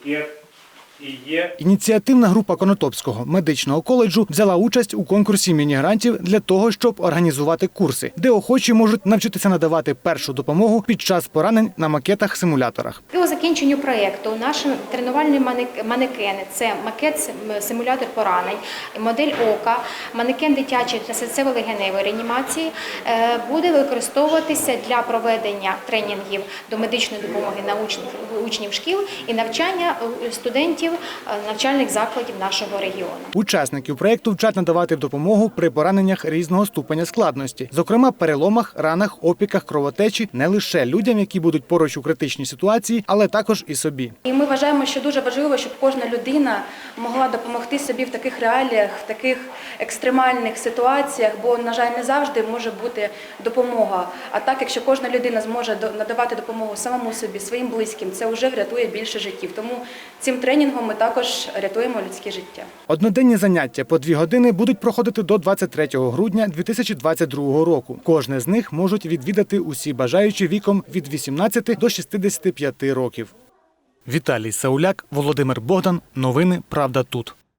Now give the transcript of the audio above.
букет і є Ініціативна група Конотопського медичного коледжу взяла участь у конкурсі міні-грантів для того, щоб організувати курси, де охочі можуть навчитися надавати першу допомогу під час поранень на макетах-симуляторах. По закінченню проєкту наші тренувальні манек- манекени це макет симулятор поранень, модель ока, манекен дитячої та серцево-легеневої реанімації е, буде використовуватися для проведення тренінгів до медичної допомоги на учнів, шкіл і навчання студентів е, навчальних закладів нашого регіону. Учасників проєкту вчать надавати допомогу при пораненнях різного ступеня складності, зокрема переломах, ранах, опіках, кровотечі не лише людям, які будуть поруч у критичній ситуації, але також і собі. І ми вважаємо, що дуже важливо, щоб кожна людина могла допомогти собі в таких реаліях, в таких екстремальних ситуаціях, бо, на жаль, не завжди може бути допомога. А так, якщо кожна людина зможе надавати допомогу самому собі, своїм близьким, це вже врятує більше життів. Тому цим тренінгом ми також рятуємо людське життя. Одноденні заняття по дві години будуть проходити до 23 грудня 2022 року. Кожне з них можуть відвідати усі бажаючі віком від 18 до 65 років. Віталій Сауляк, Володимир Богдан. Новини Правда тут.